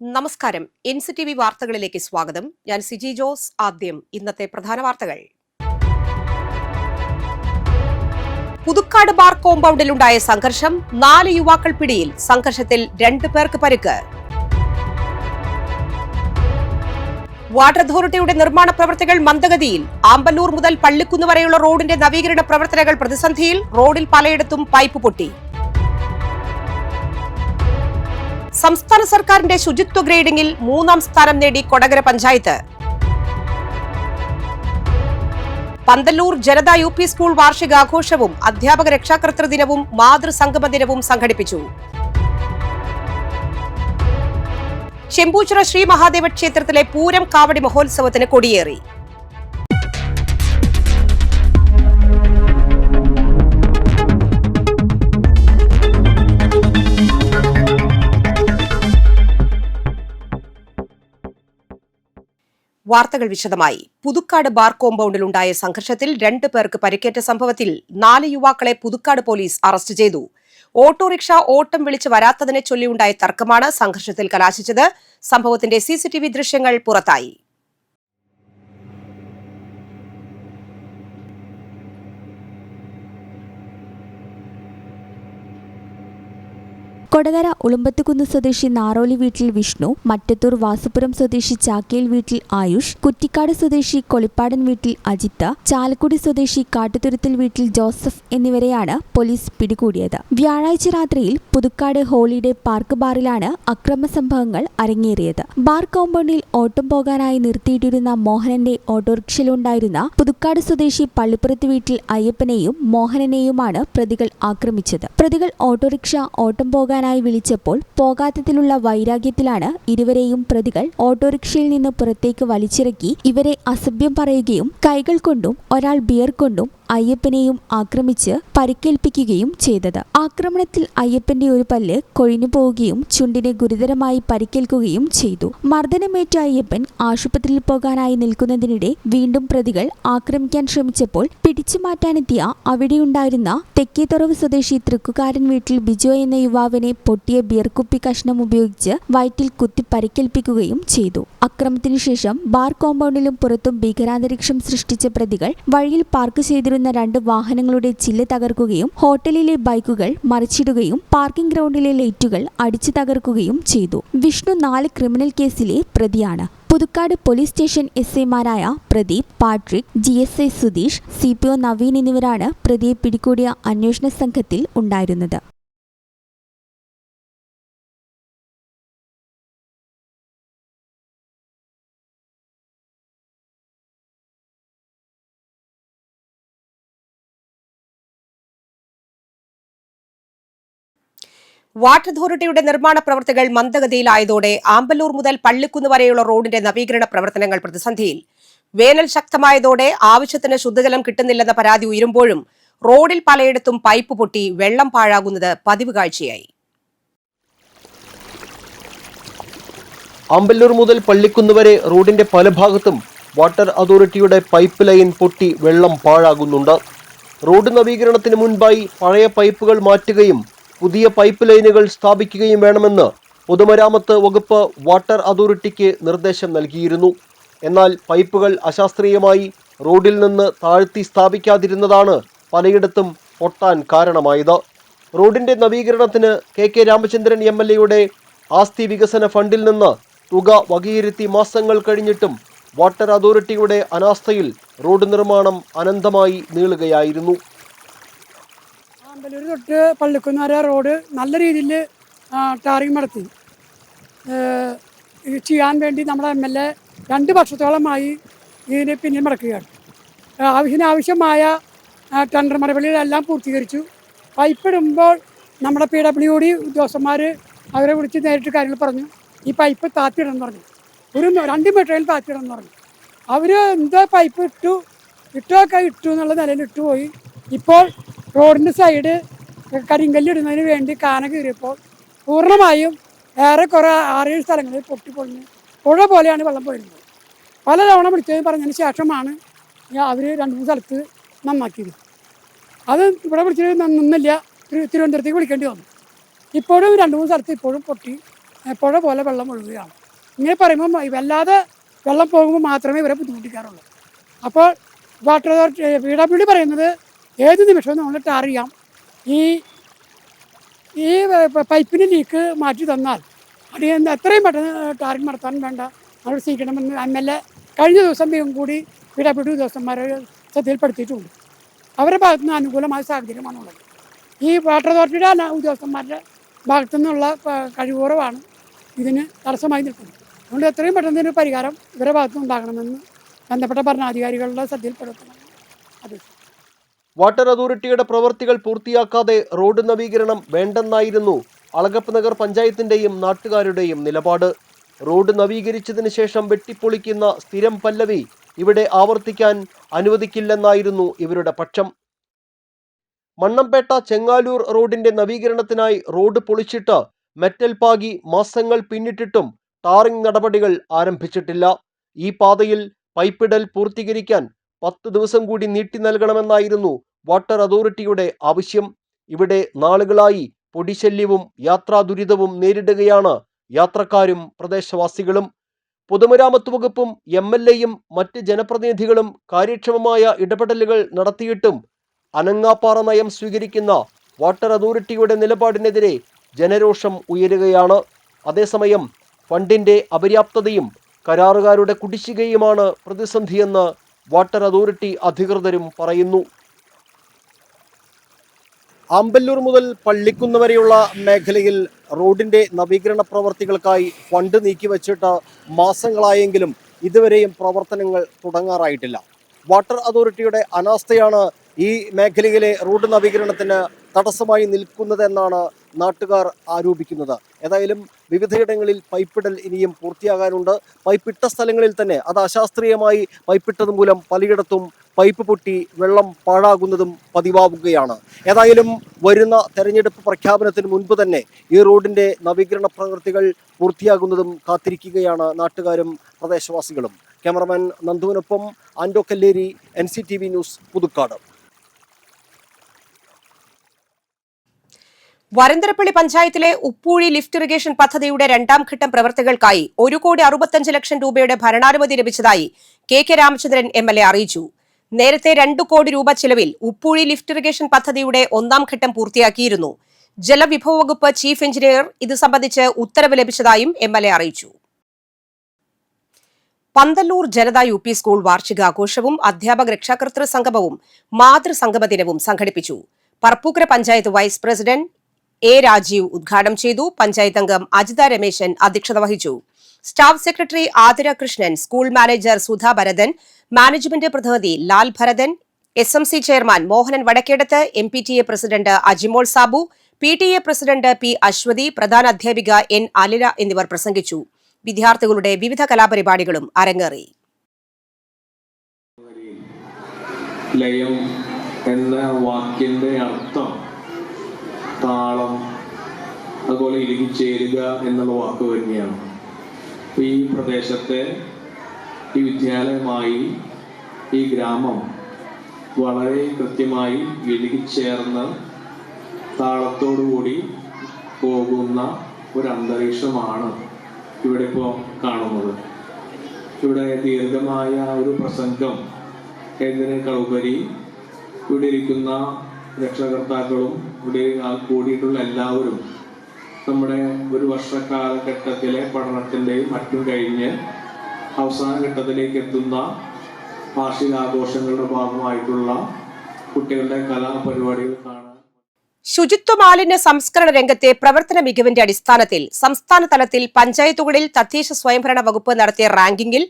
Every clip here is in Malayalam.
നമസ്കാരം. എൻ സി ടി വി വാർത്തകളിലേക്ക് സ്വാഗതം. ഞാൻ സിജി ജോസ്. ആദ്യം ഇന്നത്തെ പ്രധാന വാർത്തകൾ. പുതുക്കാട് ബാർ കോമ്പൗണ്ടിലുണ്ടായ സംഘർഷം നാല് യുവാക്കൾ പിടിയിൽ. സംഘർഷത്തിൽ രണ്ടു പേർക്ക് പരുക്ക്. വാട്ടർ അതോറിറ്റിയുടെ നിർമ്മാണ പ്രവർത്തികൾ മന്ദഗതിയിൽ. ആമ്പല്ലൂർ മുതൽ പള്ളിക്കുന്ന് വരെയുള്ള റോഡിന്റെ നവീകരണ പ്രവർത്തനങ്ങൾ പ്രതിസന്ധിയിൽ റോഡിൽ പലയിടത്തും പൈപ്പ് പൊട്ടി. സംസ്ഥാന സർക്കാരിന്റെ ശുചിത്വ ഗ്രേഡിംഗിൽ മൂന്നാം സ്ഥാനം നേടി Kodakara panchayat. Panthalloor Janatha U P school വാർഷികാഘോഷവും അധ്യാപക രക്ഷാകർത്തൃ ദിനവും മാതൃസംഗമ ദിനവും സംഘടിപ്പിച്ചു. ചെമ്പൂച്ചിറ ശ്രീ മഹാദേവ ക്ഷേത്രത്തിലെ പൂരം കാവടി മഹോത്സവത്തിന് കൊടിയേറി. വാർത്തകൾ വിശദമായി. പുതുക്കാട് ബാർ കോമ്പൗണ്ടിലുണ്ടായ സംഘർഷത്തിൽ രണ്ട് പേർക്ക് പരിക്കേറ്റ സംഭവത്തിൽ നാല് യുവാക്കളെ പുതുക്കാട് പോലീസ് അറസ്റ്റ് ചെയ്തു. ഓട്ടോറിക്ഷ ഓട്ടം വിളിച്ച് വരാത്തതിനെ ചൊല്ലിയുണ്ടായ തർക്കമാണ് സംഘർഷത്തിൽ കലാശിച്ചത്. സംഭവത്തിന്റെ സിസിടിവി ദൃശ്യങ്ങൾ പുറത്തായി. കൊടകര ഉളുമ്പത്തുകുന്ന് സ്വദേശി നാറോലി വീട്ടിൽ വിഷ്ണു മറ്റത്തൂർ വാസുപുരം സ്വദേശി ചാക്കേൽ വീട്ടിൽ ആയുഷ് കുറ്റിക്കാട് സ്വദേശി കൊളിപ്പാടൻ വീട്ടിൽ അജിത്ത് ചാലക്കുടി സ്വദേശി കാട്ടുതുരുത്തിൽ വീട്ടിൽ ജോസഫ് എന്നിവരെയാണ് പോലീസ് പിടികൂടിയത്. വ്യാഴാഴ്ച രാത്രിയിൽ പുതുക്കാട് ഹോളിഡേ പാർക്ക് ബാറിലാണ് അക്രമ സംഭവങ്ങൾ അരങ്ങേറിയത്. ബാർ കോമ്പൗണ്ടിൽ ഓട്ടം പോകാനായി നിർത്തിയിട്ടിരുന്ന മോഹനന്റെ ഓട്ടോറിക്ഷയിലുണ്ടായിരുന്ന പുതുക്കാട് സ്വദേശി പള്ളിപ്പുറത്ത് വീട്ടിൽ അയ്യപ്പനെയും മോഹനനെയുമാണ് പ്രതികൾ ആക്രമിച്ചത്. പ്രതികൾ ഓട്ടോറിക്ഷ ഓട്ടം പോകാനായി വിളിച്ചപ്പോൾ പോകാത്തതിലുള്ള വൈരാഗ്യത്തിലാണ് ഇരുവരെയും പ്രതികൾ ഓട്ടോറിക്ഷയിൽ നിന്ന് പുറത്തേക്ക് വലിച്ചിറക്കി ഇവരെ അസഭ്യം പറയുകയും കൈകൾ കൊണ്ടും ഒരാൾ ബിയർ കൊണ്ടും അയ്യപ്പനെയും ആക്രമിച്ച് പരിക്കേൽപ്പിക്കുകയും ചെയ്തത്. ആക്രമണത്തിൽ അയ്യപ്പന്റെ ഒരു പല്ല് കൊഴിഞ്ഞു പോവുകയും ചുണ്ടിനെ ഗുരുതരമായി പരിക്കേൽക്കുകയും ചെയ്തു. മർദ്ദനമേറ്റ അയ്യപ്പൻ ആശുപത്രിയിൽ പോകാനായി നിൽക്കുന്നതിനിടെ വീണ്ടും പ്രതികൾ ആക്രമിക്കാൻ ശ്രമിച്ചപ്പോൾ പിടിച്ചു മാറ്റാനെത്തിയ അവിടെയുണ്ടായിരുന്ന തെക്കേത്തുറവ് സ്വദേശി തൃക്കുകാരൻ വീട്ടിൽ ബിജോ എന്ന യുവാവിനെ പൊട്ടിയ ബിയർ കുപ്പി കഷ്ണം ഉപയോഗിച്ച് വയറ്റിൽ കുത്തി പരിക്കേൽപ്പിക്കുകയും ചെയ്തു. അക്രമത്തിനു ശേഷം ബാർ കോമ്പൗണ്ടിലും പുറത്തും ഭീകരാന്തരീക്ഷം സൃഷ്ടിച്ച പ്രതികൾ വഴിയിൽ പാർക്ക് ചെയ്തിരുന്ന രണ്ട് വാഹനങ്ങളുടെ ചില്ല് തകർക്കുകയും ഹോട്ടലിലെ ബൈക്കുകൾ മറിച്ചിടുകയും പാർക്കിംഗ് ഗ്രൗണ്ടിലെ ലൈറ്റുകൾ അടിച്ചു തകർക്കുകയും ചെയ്തു. വിഷ്ണു നാല് ക്രിമിനൽ കേസിലെ പ്രതിയാണ്. പുതുക്കാട് പോലീസ് സ്റ്റേഷൻ എസ് ഐമാരായ Pradeep Patrick G S I Sudheesh C P O Naveen എന്നിവരാണ് പ്രതിയെ പിടികൂടിയ അന്വേഷണ സംഘത്തിൽ ഉണ്ടായിരുന്നത്. വാട്ടർ അതോറിറ്റിയുടെ നിർമ്മാണ പ്രവർത്തികൾ മന്ദഗതിയിലായതോടെ ആമ്പല്ലൂർ മുതൽ പള്ളിക്കുന്ന് വരെയുള്ള റോഡിന്റെ നവീകരണ പ്രവർത്തനങ്ങൾ പ്രതിസന്ധിയിൽ. വേനൽ ശക്തമായതോടെ ആവശ്യത്തിന് ശുദ്ധജലം കിട്ടുന്നില്ലെന്ന പരാതി ഉയരുമ്പോഴും റോഡിൽ പലയിടത്തും പൈപ്പ് പൊട്ടി വെള്ളം പാഴാകുന്നത് പതിവ് കാഴ്ചയായി. ആമ്പല്ലൂർ മുതൽ പള്ളിക്കുന്ന് വരെ റോഡിന്റെ പല ഭാഗത്തും വാട്ടർ അതോറിറ്റിയുടെ പൈപ്പ് ലൈൻ പൊട്ടി വെള്ളം പാഴാകുന്നുണ്ട്. റോഡ് നവീകരണത്തിന് മുൻപായി പഴയ പൈപ്പുകൾ മാറ്റുകയും പുതിയ പൈപ്പ് ലൈനുകൾ സ്ഥാപിക്കുകയും വേണമെന്ന് പൊതുമരാമത്ത് വകുപ്പ് വാട്ടർ അതോറിറ്റിക്ക് നിർദ്ദേശം നൽകിയിരുന്നു. എന്നാൽ പൈപ്പുകൾ അശാസ്ത്രീയമായി റോഡിൽ നിന്ന് താഴ്ത്തി സ്ഥാപിക്കാതിരുന്നതാണ് പലയിടത്തും പൊട്ടാൻ കാരണമായത്. റോഡിന്റെ നവീകരണത്തിന് K K Ramachandran M L എയുടെ ആസ്തി വികസന ഫണ്ടിൽ നിന്ന് തുക വകയിരുത്തി മാസങ്ങൾ കഴിഞ്ഞിട്ടും വാട്ടർ അതോറിറ്റിയുടെ അനാസ്ഥയിൽ റോഡ് നിർമ്മാണം അനന്തമായി നീളുകയായിരുന്നു. അമ്പലൂർ തൊട്ട് പള്ളിക്കുന്ന് വരെ റോഡ് നല്ല രീതിയിൽ ടാറിങ് നടത്തി. ഇത് ചെയ്യാൻ വേണ്ടി നമ്മുടെ എം എൽ എ രണ്ട് വർഷത്തോളമായി ഇതിനെ പിന്നിൽ മടക്കുകയാണ്. ആവശ്യത്തിന് ആവശ്യമായ ടെൻഡർ മറുപടികളെല്ലാം പൂർത്തീകരിച്ചു. പൈപ്പ് ഇടുമ്പോൾ നമ്മുടെ പി ഡബ്ല്യു ഡി ഉദ്യോഗസ്ഥന്മാർ അവരെ വിളിച്ച് നേരിട്ട് കാര്യങ്ങൾ പറഞ്ഞു. ഈ പൈപ്പ് താത്തിയിടണം പറഞ്ഞു. ഒരു രണ്ട് മീറ്ററിൽ താത്തിയിടണം പറഞ്ഞു. അവർ എന്തോ പൈപ്പ് ഇട്ടു ഇട്ടൊക്കെ ഇട്ടു എന്നുള്ള നിലയിൽ ഇട്ടുപോയി. ഇപ്പോൾ റോഡിന്റെ സൈഡ് കരിങ്കല്ലിടുന്നതിന് വേണ്ടി കാന കീറിയപ്പോൾ പൂർണമായും ഏറെക്കുറെ ആറേഴ് സ്ഥലങ്ങളിൽ പൊട്ടിപ്പൊളിഞ്ഞ് പുഴ പോലെയാണ് വെള്ളം പോയിരുന്നത്. പല തവണ വിളിച്ചതും പറഞ്ഞതിന് ശേഷമാണ് അവർ രണ്ട് മൂന്ന് സ്ഥലത്ത് നന്നാക്കിയത്. അത് ഇവിടെ വിളിച്ചിട്ട് ന- നിന്നില്ല. തിരു- തിരുവനന്തപുരത്തേക്ക് വിളിക്കേണ്ടി വന്നു. ഇപ്പോഴും രണ്ട് മൂന്ന് സ്ഥലത്ത് ഇപ്പോഴും പൊട്ടി പുഴ പോലെ വെള്ളം ഒഴുകുകയാണ്. ഇങ്ങനെ പറയുമ്പോൾ വല്ലാതെ വെള്ളം പോകുമ്പോൾ മാത്രമേ ഇവരെ ബുദ്ധിമുട്ടിക്കാറുള്ളൂ. അപ്പോൾ water authority P W D പറയുന്നത് ഏത് നിമിഷവും എന്ന് വന്നിട്ട് അറിയാം ഈ ഈ പൈപ്പിന് ലീക്ക് മാറ്റി തന്നാൽ അത് എന്ത് എത്രയും പെട്ടെന്ന് ടാറിങ് നടത്താൻ വേണ്ട. നമ്മൾ സ്വീകരിക്കണമെന്ന് എം എൽ എ കഴിഞ്ഞ ദിവസം കൂടി പി ഡബ്ല്യു ഡി ശ്രദ്ധയിൽപ്പെടുത്തിയിട്ടുണ്ട്. അവരുടെ ഭാഗത്തു നിന്ന് അനുകൂലമായ സാഹചര്യമാണുള്ളത്. ഈ വാട്ടർ അതോറിറ്റിയുടെ ഉദ്യോഗസ്ഥന്മാരുടെ ഭാഗത്തു നിന്നുള്ള കഴിവുറവാണ് ഇതിന് തടസ്സമായി നിൽക്കുന്നത്. അതുകൊണ്ട് എത്രയും പെട്ടെന്ന് ഇതിന് പരിഹാരം ഇവരുടെ ഭാഗത്തു നിന്ന് ഉണ്ടാകണമെന്ന് ബന്ധപ്പെട്ട ഭരണാധികാരികളുടെ ശ്രദ്ധയിൽപ്പെടുത്തണം. അപേക്ഷ വാട്ടർ അതോറിറ്റിയുടെ പ്രവൃത്തികൾ പൂർത്തിയാക്കാതെ റോഡ് നവീകരണം വേണ്ടെന്നായിരുന്നു അളകപ്പ് നഗർ പഞ്ചായത്തിന്റെയും നാട്ടുകാരുടെയും നിലപാട്. റോഡ് നവീകരിച്ചതിന് ശേഷം വെട്ടിപ്പൊളിക്കുന്ന സ്ഥിരം പല്ലവി ഇവിടെ ആവർത്തിക്കാൻ അനുവദിക്കില്ലെന്നായിരുന്നു ഇവരുടെ പക്ഷം. മണ്ണമ്പേട്ട ചെങ്ങാലൂർ റോഡിന്റെ നവീകരണത്തിനായി റോഡ് പൊളിച്ചിട്ട് മെറ്റൽ പാകി മാസങ്ങൾ പിന്നിട്ടിട്ടും ടാറിംഗ് നടപടികൾ ആരംഭിച്ചിട്ടില്ല. ഈ പാതയിൽ പൈപ്പിടൽ പൂർത്തീകരിക്കാൻ പത്ത് ദിവസം കൂടി നീട്ടി നൽകണമെന്നായിരുന്നു വാട്ടർ അതോറിറ്റിയുടെ ആവശ്യം. ഇവിടെ നാളുകളായി പൊടിശല്യവും യാത്രാ ദുരിതവും നേരിടുകയാണ് യാത്രക്കാരും പ്രദേശവാസികളും. പൊതുമരാമത്ത് വകുപ്പും എം എൽ എയും മറ്റ് ജനപ്രതിനിധികളും കാര്യക്ഷമമായ ഇടപെടലുകൾ നടത്തിയിട്ടും അനങ്ങാപ്പാറ നയം സ്വീകരിക്കുന്ന വാട്ടർ അതോറിറ്റിയുടെ നിലപാടിനെതിരെ ജനരോഷം ഉയരുകയാണ്. അതേസമയം ഫണ്ടിന്റെ അപര്യാപ്തതയും കരാറുകാരുടെ കുടിശ്ശികയുമാണ് പ്രതിസന്ധിയെന്ന് വാട്ടർ അതോറിറ്റി അധികൃതരും പറയുന്നു. ആമ്പല്ലൂർ മുതൽ പള്ളിക്കുന്ന് വരെയുള്ള മേഖലയിൽ റോഡിന്റെ നവീകരണ പ്രവർത്തികൾക്കായി ഫണ്ട് നീക്കിവച്ചിട്ട് മാസങ്ങളായെങ്കിലും ഇതുവരെയും പ്രവർത്തനങ്ങൾ തുടങ്ങാറായിട്ടില്ല. വാട്ടർ അതോറിറ്റിയുടെ അനാസ്ഥയാണ് ഈ മേഖലയിലെ റോഡ് നവീകരണത്തിന് തടസ്സമായി നിൽക്കുന്നതെന്നാണ് നാട്ടുകാർ ആരോപിക്കുന്നത്. ഏതായാലും വിവിധയിടങ്ങളിൽ പൈപ്പിടൽ ഇനിയും പൂർത്തിയാകാനുണ്ട്. പൈപ്പിട്ട സ്ഥലങ്ങളിൽ തന്നെ അത് അശാസ്ത്രീയമായി പൈപ്പിട്ടത് മൂലം പലയിടത്തും പൈപ്പ് പൊട്ടി വെള്ളം പാഴാകുന്നതും പതിവാവുകയാണ്. ഏതായാലും വരുന്ന തെരഞ്ഞെടുപ്പ് പ്രഖ്യാപനത്തിന് മുൻപ് തന്നെ ഈ റോഡിന്റെ നവീകരണ പ്രവൃത്തികൾ പൂർത്തിയാകുന്നതും കാത്തിരിക്കുകയാണ് നാട്ടുകാരും പ്രദേശവാസികളും. ക്യാമറമാൻ നന്ദുവിനൊപ്പം ആൻഡോ കല്ലേരി എൻ ന്യൂസ് പുതുക്കാട്. വരന്തരപ്പള്ളി പഞ്ചായത്തിലെ ഉപ്പൂഴി ലിഫ്റ്റ് ഇറിഗേഷൻ പദ്ധതിയുടെ രണ്ടാം ഘട്ടം പ്രവർത്തികൾക്കായി ഒരു കോടി അറുപത്തഞ്ച് ലക്ഷം രൂപയുടെ ഭരണാനുമതി ലഭിച്ചതായി K K Ramachandran M L A അറിയിച്ചു. നേരത്തെ രണ്ടു കോടി രൂപ ചെലവിൽ ഉപ്പൂഴി ലിഫ്റ്റ് ഇറിഗേഷൻ പദ്ധതിയുടെ ഒന്നാം ഘട്ടം പൂർത്തിയാക്കിയിരുന്നു. ജലവിഭവ വകുപ്പ് ചീഫ് എഞ്ചിനീയർ ഇത് സംബന്ധിച്ച് ഉത്തരവ് ലഭിച്ചതായും എം എൽ എ അറിയിച്ചു. Panthalloor Janatha U P school വാർഷികാഘോഷവും അധ്യാപക രക്ഷാകർത്തൃ സംഗമവും മാതൃസംഗമ ദിനവും സംഘടിപ്പിച്ചു. Parappukkara panchayat vice president A Rajeev ഉദ്ഘാടനം ചെയ്തു. പഞ്ചായത്ത് അംഗം അജിത രമേശൻ അധ്യക്ഷത വഹിച്ചു. Staff secretary Athira Krishnan school manager Sudha Bharathan management പ്രതിനിധി Lal Bharathan S M C chairman Mohanan Vadakkedath M P T A president Ajimol Sabu P T A president P Aswathy പ്രധാന അധ്യാപിക എൻ അലില എന്നിവർ പ്രസംഗിച്ചു. വിദ്യാർത്ഥികളുടെ വിവിധ കലാപരിപാടികളും അരങ്ങേറി. ലയം എന്ന വാക്കിന്റെ അർത്ഥം താളം അതുപോലെ ഇഴുകിച്ചേരുക എന്നുള്ള വാക്ക് തന്നെയാണ് അപ്പോൾ ഈ പ്രദേശത്തെ ഈ വിദ്യാലയമായി ഈ ഗ്രാമം വളരെ കൃത്യമായി ഇഴുകിച്ചേർന്ന് താളത്തോടുകൂടി പോകുന്ന ഒരു അന്തരീക്ഷമാണ് ഇവിടെ ഇപ്പോൾ കാണുന്നത്. ഇവിടെ ദീർഘമായ ഒരു പ്രസംഗം എന്നതിനേക്കാൾ ഉപരി ഇവിടെ ഇരിക്കുന്ന രക്ഷകർത്താക്കളും ആ കൂടിയിട്ടുള്ള എല്ലാവരും നമ്മുടെ ഒരു വർഷക്കാലഘട്ടത്തിലെ പഠനത്തിന്റെയും മറ്റും കഴിഞ്ഞ് അവസാന ഘട്ടത്തിലേക്ക് എത്തുന്ന വാർഷികാഘോഷങ്ങളുടെ ഭാഗമായിട്ടുള്ള കുട്ടികളുടെ കലാപരിപാടികൾ കാണാൻ ശുചിത്വ മാലിന്യ സംസ്കരണ രംഗത്തെ പ്രവർത്തന മികവിന്റെ അടിസ്ഥാനത്തിൽ സംസ്ഥാന തലത്തിൽ പഞ്ചായത്തുകളിൽ തദ്ദേശ സ്വയംഭരണ വകുപ്പ് നടത്തിയ റാങ്കിങ്ങിൽ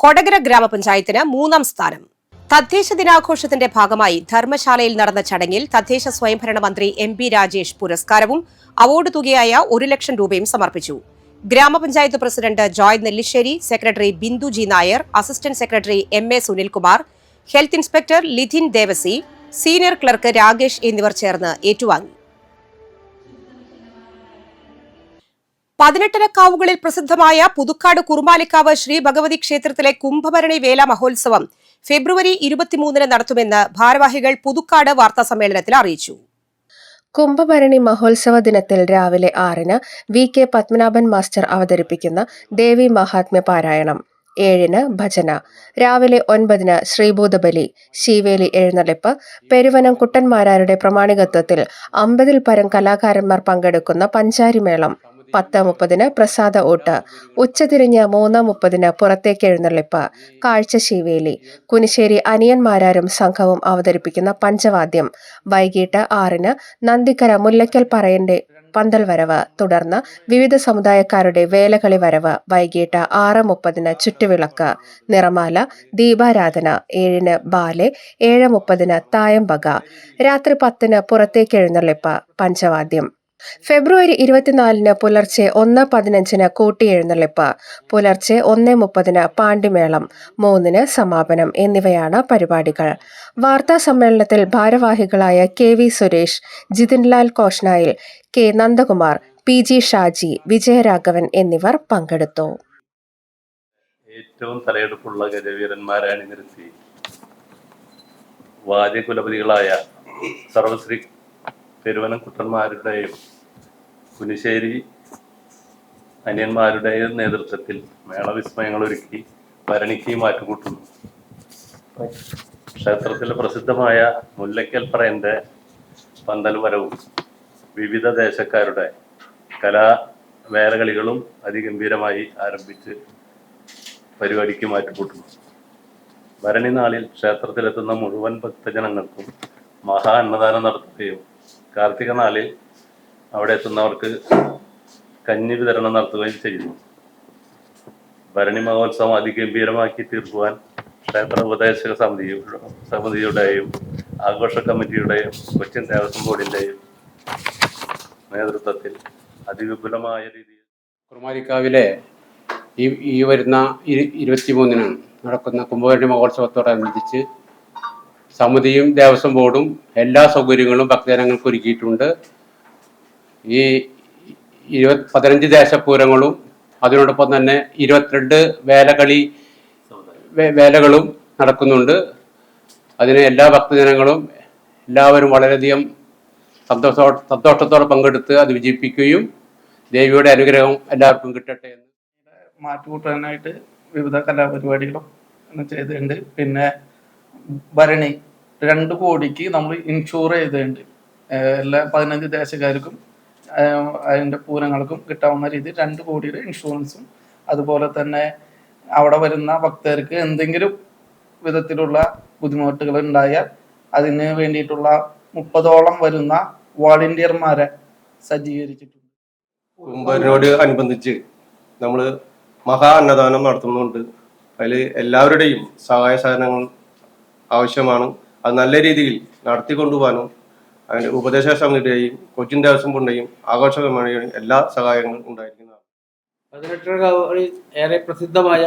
കൊടകര ഗ്രാമപഞ്ചായത്തിന് മൂന്നാം സ്ഥാനം. തദ്ദേശ ദിനാഘോഷത്തിന്റെ ഭാഗമായി ധർമ്മശാലയിൽ നടന്ന ചടങ്ങിൽ തദ്ദേശ സ്വയംഭരണ മന്ത്രി എം പി രാജേഷ് പുരസ്കാരവും അവാർഡ് തുകയായ ഒരു ലക്ഷം രൂപയും സമർപ്പിച്ചു. ഗ്രാമപഞ്ചായത്ത് president Joy Nellissery secretary Bindu G Nair assistant secretary M A Sunilkumar health inspector Lithin Devasi senior clerk Rakesh എന്നിവർ ചേർന്ന് ഏറ്റുവാങ്ങി. പതിനെട്ടരക്കാവുകളിൽ പ്രസിദ്ധമായ പുതുക്കാട് കുറുമാലിക്കാവ് ശ്രീ ഭഗവതി ക്ഷേത്രത്തിലെ കുംഭഭരണി വേല മഹോത്സവം ഫെബ്രുവരി ഇരുപത്തിമൂന്നിന് നടത്തുമെന്ന് ഭാരവാഹികൾ പുതുക്കാട് വാർത്താ സമ്മേളനത്തിൽ അറിയിച്ചു. കുംഭഭരണി മഹോത്സവ ദിനത്തിൽ രാവിലെ ആറിന് വി കെ പത്മനാഭൻ മാസ്റ്റർ അവതരിപ്പിക്കുന്ന ദേവി മഹാത്മ്യ പാരായണം ഏഴിന് ഭജന രാവിലെ ഒൻപതിന് ശ്രീഭൂതബലി ശീവേലി എഴുന്നള്ളിപ്പ് പെരുവനം കുട്ടന്മാരാരുടെ പ്രമാണികത്വത്തിൽ അമ്പതിൽ പരം കലാകാരന്മാർ പങ്കെടുക്കുന്ന പഞ്ചാരിമേളം പത്ത് മുപ്പതിന് പ്രസാദ ഊട്ട് ഉച്ചതിരിഞ്ഞ് മൂന്ന് മുപ്പതിന് പുറത്തേക്ക് എഴുന്നള്ളിപ്പ്. കാഴ്ച ശീവേലി. കുനിശ്ശേരി അനിയന്മാരാരും സംഘവും അവതരിപ്പിക്കുന്ന പഞ്ചവാദ്യം. വൈകിട്ട് ആറിന് നന്ദിക്കര മുല്ലയ്ക്കൽ പറയന്റെ പന്തൽ വരവ്. തുടർന്ന് വിവിധ സമുദായക്കാരുടെ വേലകളി വരവ്. വൈകിട്ട് ആറ് മുപ്പതിന് ചുറ്റുവിളക്ക്. നിറമാല ദീപാരാധന. ഏഴിന് ബാലെ ഏഴ് മുപ്പതിന് തായമ്പക. രാത്രി പത്തിന് പുറത്തേക്ക് എഴുന്നള്ളിപ്പ്. പഞ്ചവാദ്യം. ഫെബ്രുവരി ഇരുപത്തിനാലിന് പുലർച്ചെ ഒന്ന് പതിനഞ്ചിന് കൂട്ടിയെഴുന്നള്ളിപ്പ് പുലർച്ചെ ഒന്ന് മുപ്പതിന് പാണ്ടിമേളം മൂന്നിന് സമാപനം എന്നിവയാണ് പരിപാടികൾ. വാർത്താ സമ്മേളനത്തിൽ ഭാരവാഹികളായ K V Suresh Jithinlal Koshnayil K Nandakumar P G Shaji Vijayaraghavan എന്നിവർ പങ്കെടുത്തു. ഏറ്റവും തലയെടുപ്പുള്ള ഗജവീരന്മാരാണ് നിർത്തി വാദ്യകുലപതികളായ സർവശ്രീ പെരുവനം കുട്ടന്മാരുടെയും കുനിശ്ശേരി അനിയന്മാരുടെ നേതൃത്വത്തിൽ മേളവിസ്മയങ്ങൾ ഒരുക്കി ഭരണിക്ക് മാറ്റുകൂട്ടുന്നു. ക്ഷേത്രത്തിലെ പ്രസിദ്ധമായ മുല്ലയ്ക്കൽ പറയന്റെ പന്തൽ വരവും വിവിധ ദേശക്കാരുടെ കലാ വേലകളികളും അതിഗംഭീരമായി ആരംഭിച്ച് പരിപാടിക്ക് മാറ്റുകൂട്ടുന്നു. ഭരണി നാളിൽ ക്ഷേത്രത്തിലെത്തുന്ന മുഴുവൻ ഭക്തജനങ്ങൾക്കും മഹാ അന്നദാനം നടത്തുകയും കാർത്തിക നാളിൽ അവിടെ എത്തുന്നവർക്ക് കഞ്ഞി വിതരണം നടത്തുകയും ചെയ്യുന്നു. ഭരണി മഹോത്സവം അതിഗംഭീരമാക്കി തീർക്കുവാൻ ക്ഷേത്ര ഉപദേശക സമിതിയുടെ സമിതിയുടെയും ആഘോഷ കമ്മിറ്റിയുടെയും കൊച്ചിൻ ദേവസ്വം ബോർഡിന്റെയും നേതൃത്വത്തിൽ അതിവിപുലമായ രീതിയിൽ കുറുമാരിക്കാവിലെ ഈ ഈ വരുന്ന ഇരുപത്തി ഇരുപത്തിമൂന്നിന് നടക്കുന്ന കുംഭകരണി മഹോത്സവത്തോടനുബന്ധിച്ച് സമിതിയും ദേവസ്വം ബോർഡും എല്ലാ സൗകര്യങ്ങളും ഭക്തജനങ്ങൾക്ക് ഒരുക്കിയിട്ടുണ്ട്. ഈ ഇരുപത് പതിനഞ്ച് ദേശപൂരങ്ങളും അതിനോടൊപ്പം തന്നെ ഇരുപത്തിരണ്ട് വേലകളി വേലകളും നടക്കുന്നുണ്ട്. അതിന് എല്ലാ ഭക്തജനങ്ങളും എല്ലാവരും വളരെയധികം സന്തോഷ സന്തോഷത്തോടെ പങ്കെടുത്ത് അത് വിജയിപ്പിക്കുകയും ദേവിയുടെ അനുഗ്രഹം എല്ലാവർക്കും കിട്ടട്ടെ എന്ന്. മാറ്റുകൂട്ടാനായിട്ട് വിവിധ കലാപരിപാടികളും ചെയ്തിട്ടുണ്ട്. പിന്നെ ഭരണി രണ്ട് കോടിക്ക് നമ്മൾ ഇൻഷുർ ചെയ്തിട്ടുണ്ട്. എല്ലാ പതിനഞ്ച് ദേശക്കാർക്കും അതിന്റെ പൂരങ്ങൾക്കും കിട്ടാവുന്ന രീതിയിൽ രണ്ട് കോടിയുടെ ഇൻഷുറൻസും അതുപോലെ തന്നെ അവിടെ വരുന്ന ഭക്തർക്ക് എന്തെങ്കിലും വിധത്തിലുള്ള ബുദ്ധിമുട്ടുകൾ ഉണ്ടായാൽ അതിന് വേണ്ടിയിട്ടുള്ള മുപ്പതോളം വരുന്ന വോളണ്ടിയർമാരെ സജ്ജീകരിച്ചിട്ടുണ്ട്. കുംഭനോട് അനുബന്ധിച്ച് നമ്മൾ മഹാ അന്നദാനം നടത്തുന്നുണ്ട്. അതിൽ എല്ലാവരുടെയും സഹായ സഹകരണങ്ങൾ ആവശ്യമാണ്. അത് നല്ല രീതിയിൽ നടത്തിക്കൊണ്ടുപോകാനും അതിന്റെ ഉപദേശ സമിതിയുടെയും കൊച്ചിൻ ദേവസ്വം ബോർഡിന്റെയും ആഘോഷ കമ്മിറ്റിയുടെയും എല്ലാ സഹായങ്ങളും ഉണ്ടായിരിക്കുന്നതാണ്. പതിനെട്ടര കാവ് ഏറെ പ്രസിദ്ധമായ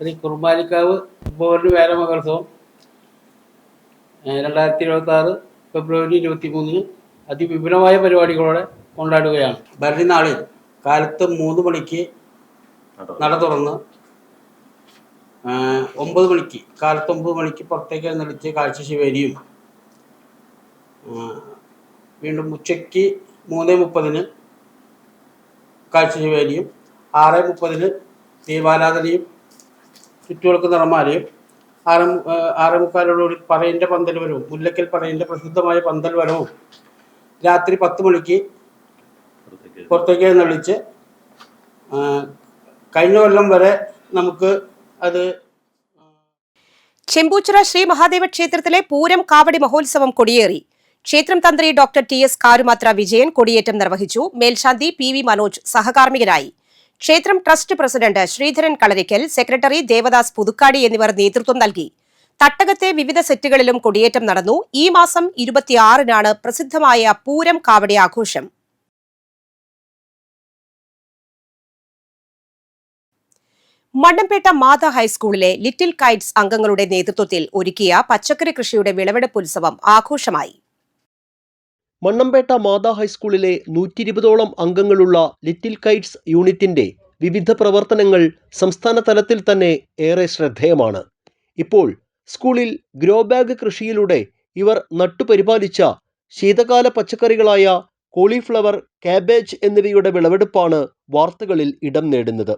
ശ്രീ കുർബാലിക്കാവ് കുംഭകർണി വേല മഹോത്സവം രണ്ടായിരത്തി ഇരുപത്തി ആറ് ഫെബ്രുവരി ഇരുപത്തി മൂന്നിന് അതിവിപുലമായ പരിപാടികളോടെ കൊണ്ടാടുകയാണ്. ഭരണിനാളിൽ കാലത്ത് മൂന്ന് മണിക്ക് നട തുറന്ന് ഒമ്പത് മണിക്ക് കാലത്ത് ഒമ്പത് മണിക്ക് പുറത്തേക്ക് എഴുന്നള്ളിച്ച് കാഴ്ച ശിവേരിയും വീണ്ടും ഉച്ചയ്ക്ക് മൂന്ന് മുപ്പതിന് കാഴ്ച ശിവേരിയും ആറ് മുപ്പതിന് ദീപാരാധനയും ചുറ്റുവിളക്ക് നിറമാലയും ആറ് ആറ് മുക്കാലോടുകൂടി പറയന്റെ പന്തൽ വരവും മുല്ലക്കൽ പറയന്റെ പ്രസിദ്ധമായ പന്തൽ വരവും രാത്രി പത്ത് മണിക്ക് പുറത്തേക്ക് എഴുന്നള്ളിച്ച് കഴിഞ്ഞ കൊല്ലം വരെ നമുക്ക് അത് ചെമ്പൂച്ചിറ ശ്രീ മഹാദേവ ക്ഷേത്രത്തിലെ പൂരം കാവടി മഹോത്സവം കൊടിയേറി. ക്ഷേത്രം തന്ത്രി doctor T S Karumathra Vijayan കൊടിയേറ്റം നിർവഹിച്ചു. മേൽശാന്തി പി വി മനോജ് സഹകാർമ്മികരായി ക്ഷേത്രം trust president Sreedharan Kalarikkal secretary Devadas Puthukkadi എന്നിവർ നേതൃത്വം നൽകി. തട്ടകത്തെ വിവിധ സെറ്റുകളിലും കൊടിയേറ്റം നടന്നു. ഈ മാസം ഇരുപത്തിയാറിനാണ് പ്രസിദ്ധമായ പൂരം കാവടി ആഘോഷം. മണ്ണംപേട്ട മാതാ ഹൈസ്കൂളിലെ ലിറ്റിൽ കൈറ്റ്സ് അംഗങ്ങളുടെ നേതൃത്വത്തിൽ ഒരുക്കിയ പച്ചക്കറി കൃഷിയുടെ വിളവെടുപ്പ് ഉത്സവം ആഘോഷമായി. മണ്ണമ്പേട്ട മാതാ ഹൈസ്കൂളിലെ നൂറ്റി ഇരുപതോളം അംഗങ്ങളുള്ള ലിറ്റിൽ കൈറ്റ്സ് യൂണിറ്റിന്റെ വിവിധ പ്രവർത്തനങ്ങൾ സംസ്ഥാന തലത്തിൽ തന്നെ ഏറെ ശ്രദ്ധേയമാണ്. ഇപ്പോൾ സ്കൂളിൽ ഗ്രോ ബാഗ് കൃഷിയിലൂടെ ഇവർ നട്ടുപരിപാലിച്ച ശീതകാല പച്ചക്കറികളായ കോളിഫ്ലവർ കാബേജ് എന്നിവയുടെ വിളവെടുപ്പാണ് വാർത്തകളിൽ ഇടം നേടുന്നത്.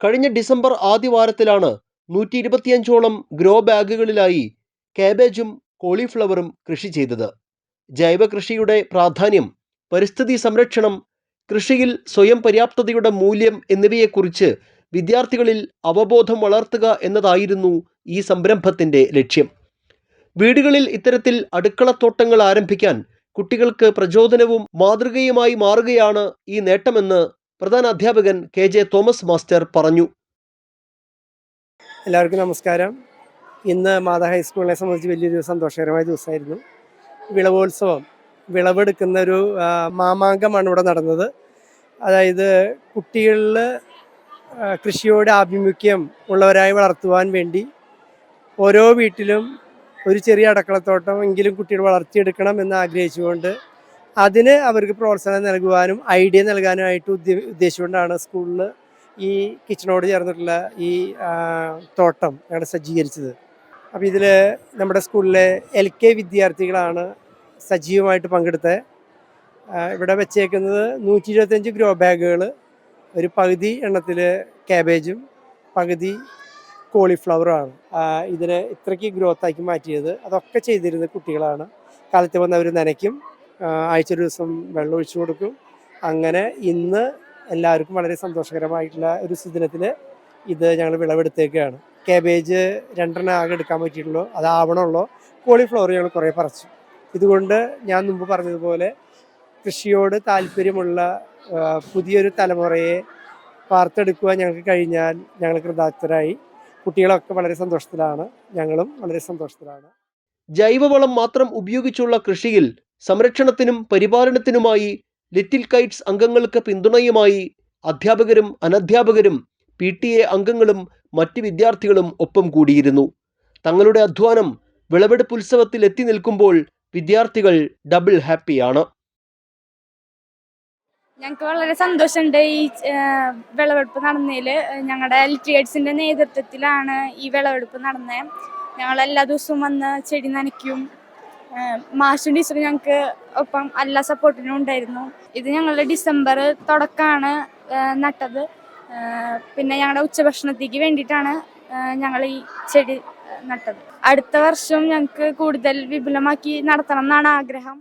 കഴിഞ്ഞ ഡിസംബർ ആദ്യവാരത്തിലാണ് നൂറ്റി ഇരുപത്തിയഞ്ചോളം ഗ്രോ ബാഗുകളിലായി കാബേജും കോളിഫ്ലവറും കൃഷി ചെയ്തത്. ജൈവ കൃഷിയുടെ പ്രാധാന്യം പരിസ്ഥിതി സംരക്ഷണം കൃഷിയിൽ സ്വയം പര്യാപ്തതയുടെ മൂല്യം എന്നിവയെക്കുറിച്ച് വിദ്യാർത്ഥികളിൽ അവബോധം വളർത്തുക എന്നതായിരുന്നു ഈ സംരംഭത്തിന്റെ ലക്ഷ്യം. വീടുകളിൽ ഇത്തരത്തിൽ അടുക്കളത്തോട്ടങ്ങൾ ആരംഭിക്കാൻ കുട്ടികൾക്ക് പ്രചോദനവും മാതൃകയുമായി മാറുകയാണ് ഈ നേട്ടമെന്ന് പ്രധാന അധ്യാപകൻ കെ ജെ തോമസ് മാസ്റ്റർ പറഞ്ഞു. എല്ലാവർക്കും നമസ്കാരം. ഇന്ന് മാതാ ഹൈസ്കൂളിനെ സംബന്ധിച്ച് വലിയൊരു സന്തോഷകരമായ ദിവസമായിരുന്നു. വിളവോത്സവം വിളവെടുക്കുന്ന ഒരു മാമാങ്കമാണ് ഇവിടെ നടന്നത്. അതായത് കുട്ടികളിൽ കൃഷിയോട് ആഭിമുഖ്യം ഉള്ളവരായി വളർത്തുവാൻ വേണ്ടി ഓരോ വീട്ടിലും ഒരു ചെറിയ അടക്കളത്തോട്ടം എങ്കിലും കുട്ടികൾ വളർത്തിയെടുക്കണം എന്ന് ആഗ്രഹിച്ചുകൊണ്ട് അതിന് അവർക്ക് പ്രോത്സാഹനം നൽകുവാനും ഐഡിയ നൽകാനുമായിട്ട് ഉദ്ദേ ഉദ്ദേശിച്ചുകൊണ്ടാണ് സ്കൂളിൽ ഈ കിച്ചണോട് ചേർന്നിട്ടുള്ള ഈ തോട്ടം ഞങ്ങൾ സജ്ജീകരിച്ചത്. അപ്പോൾ ഇതിൽ നമ്മുടെ സ്കൂളിലെ എൽ കെ വിദ്യാർത്ഥികളാണ് സജീവമായിട്ട് പങ്കെടുത്തത്. ഇവിടെ വെച്ചേക്കുന്നത് നൂറ്റി ഇരുപത്തഞ്ച് ഗ്രോ ബാഗുകൾ ഒരു പകുതി എണ്ണത്തിൽ ക്യാബേജും പകുതി കോളിഫ്ലവറുമാണ് ഇതിനെ ഇത്രയ്ക്ക് ഗ്രോത്താക്കി മാറ്റിയത്. അതൊക്കെ ചെയ്തിരുന്ന കുട്ടികളാണ്. കാലത്ത് വന്ന് അവർ നനയ്ക്കും ആഴ്ച ഒരു ദിവസം വെള്ളം ഒഴിച്ചു കൊടുക്കും. അങ്ങനെ ഇന്ന് എല്ലാവർക്കും വളരെ സന്തോഷകരമായിട്ടുള്ള ഒരു സുദിനത്തിൽ ഇത് ഞങ്ങൾ വിളവെടുത്തേക്കാണ്. കാബേജ് രണ്ടെണ്ണം ആകെ എടുക്കാൻ പറ്റിയിട്ടുള്ളൂ. അതാവണമുള്ളൂ കോളിഫ്ലവർ ഞങ്ങൾ കുറേ പറിച്ചു. ഇതുകൊണ്ട് ഞാൻ മുമ്പ് പറഞ്ഞതുപോലെ കൃഷിയോട് താല്പര്യമുള്ള പുതിയൊരു തലമുറയെ വാർത്തെടുക്കുവാൻ ഞങ്ങൾക്ക് കഴിഞ്ഞാൽ ഞങ്ങൾ കൃതാർത്ഥരായി. കുട്ടികളൊക്കെ വളരെ സന്തോഷത്തിലാണ്. ഞങ്ങളും വളരെ സന്തോഷത്തിലാണ്. ജൈവവളം മാത്രം ഉപയോഗിച്ചുള്ള കൃഷിയിൽ സംരക്ഷണത്തിനും പരിപാലനത്തിനുമായി ലിറ്റിൽ കൈറ്റ്സ് അംഗങ്ങൾക്ക് പിന്തുണയുമായി അധ്യാപകരും അനധ്യാപകരും പി ടി എ അംഗങ്ങളും മറ്റ് വിദ്യാർത്ഥികളും ഒപ്പം കൂടിയിരുന്നു. തങ്ങളുടെ അധ്വാനം വിളവെടുപ്പ് ഉത്സവത്തിൽ എത്തി നിൽക്കുമ്പോൾ വിദ്യാർത്ഥികൾ ഡബിൾ ഹാപ്പിയാണ് ഞങ്ങൾക്ക് വളരെ സന്തോഷമുണ്ട് ഈ വിളവെടുപ്പ് നടന്നതിൽ. ഞങ്ങളുടെ ലിറ്ററേറ്റ്സിന്റെ നേതൃത്വത്തിലാണ് ഈ വിളവെടുപ്പ് നടന്നത് ഞങ്ങൾ എല്ലാ ദിവസവും വന്ന് ചെടി നനയ്ക്കും. മാഷും ടീച്ചറും ഞങ്ങൾക്ക് ഒപ്പം എല്ലാ സപ്പോർട്ടിനും ഉണ്ടായിരുന്നു. ഇത് ഞങ്ങളുടെ ഡിസംബർ തുടക്കമാണ് നട്ടത്. പിന്നെ ഞങ്ങളുടെ ഉച്ചഭക്ഷണത്തേക്ക് വേണ്ടിയിട്ടാണ് ഞങ്ങൾ ഈ ചെടി നട്ടത്. അടുത്ത വർഷം ഞങ്ങൾക്ക് കൂടുതൽ വിപുലമാക്കി നടത്തണം എന്നാണ് ആഗ്രഹം.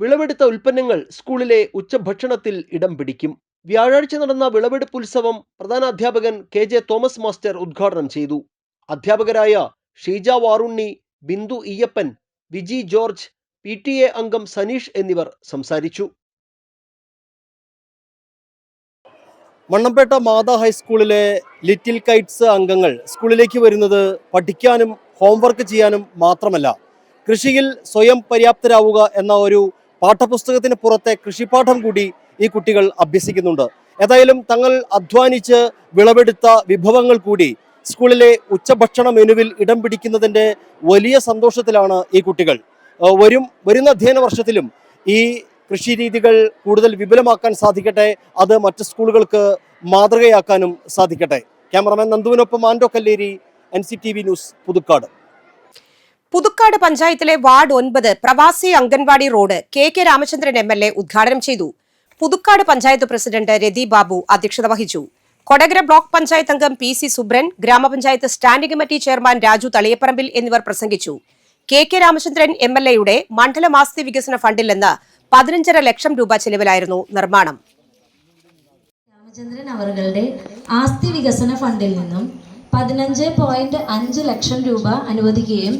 വിളവെടുത്ത ഉൽപ്പന്നങ്ങൾ സ്കൂളിലെ ഉച്ചഭക്ഷണത്തിൽ ഇടം പിടിക്കും. വ്യാഴാഴ്ച നടന്ന വിളവെടുപ്പ് ഉത്സവം പ്രധാനാധ്യാപകൻ കെ ജെ തോമസ് മാസ്റ്റർ ഉദ്ഘാടനം ചെയ്തു. അധ്യാപകരായ Sheeja Varunni Bindu Iyyappan Viji George P T A അംഗം സനീഷ് എന്നിവർ സംസാരിച്ചു. മണ്ണമ്പേട്ട മാതാ ഹൈസ്കൂളിലെ ലിറ്റിൽ കൈറ്റ്സ് അംഗങ്ങൾ സ്കൂളിലേക്ക് വരുന്നത് പഠിക്കാനും ഹോംവർക്ക് ചെയ്യാനും മാത്രമല്ല കൃഷിയിൽ സ്വയം പര്യാപ്തരാവുക എന്ന ഒരു പാഠപുസ്തകത്തിന് പുറത്തെ കൃഷിപാഠം കൂടി ഈ കുട്ടികൾ അഭ്യസിക്കുന്നുണ്ട്. ഏതായാലും തങ്ങൾ അധ്വാനിച്ച് വിളവെടുത്ത വിഭവങ്ങൾ കൂടി സ്കൂളിലെ ഉച്ചഭക്ഷണ മെനുവിൽ ഇടം പിടിക്കുന്നതിന്റെ വലിയ സന്തോഷത്തിലാണ് ഈ കുട്ടികൾ. വരും വരുന്ന അധ്യയന വർഷത്തിലും ഈ കൃഷി രീതികൾ കൂടുതൽ വിപുലമാക്കാൻ സാധിക്കട്ടെ? അത് മറ്റ് സ്കൂളുകൾക്ക് മാതൃകയാക്കാനും സാധിക്കട്ടെ? Cameraman നന്ദുവിനൊപ്പം Ando Kalleri N C T V news Puthukkad. Puthukkad പഞ്ചായത്തിലെ വാർഡ് ഒൻപത് പ്രവാസി anganwadi road K K Ramachandran M L A ഉദ്ഘാടനം ചെയ്തു. പുതുക്കാട് പഞ്ചായത്ത് പ്രസിഡന്റ് രതി ബാബു അധ്യക്ഷത വഹിച്ചു. കൊടകര ബ്ലോക്ക് പഞ്ചായത്ത് അംഗം പി സി സുബ്രൻ ഗ്രാമപഞ്ചായത്ത് standing committee chairman Raju Thaliyaparambil എന്നിവർ പ്രസംഗിച്ചു. K K Ramachandran M L എയുടെ മണ്ഡലമാസ്തി വികസന ഫണ്ടിൽ നിന്ന് പതിനഞ്ചര ലക്ഷം രൂപ ചെലവിലായിരുന്നു നിർമ്മാണം. രാമചന്ദ്രൻ അവറുകളുടെ ആസ്തി വികസന ഫണ്ടിൽ നിന്നും പതിനഞ്ച് പോയിന്റ് അഞ്ച് ലക്ഷം രൂപ അനുവദിക്കുകയും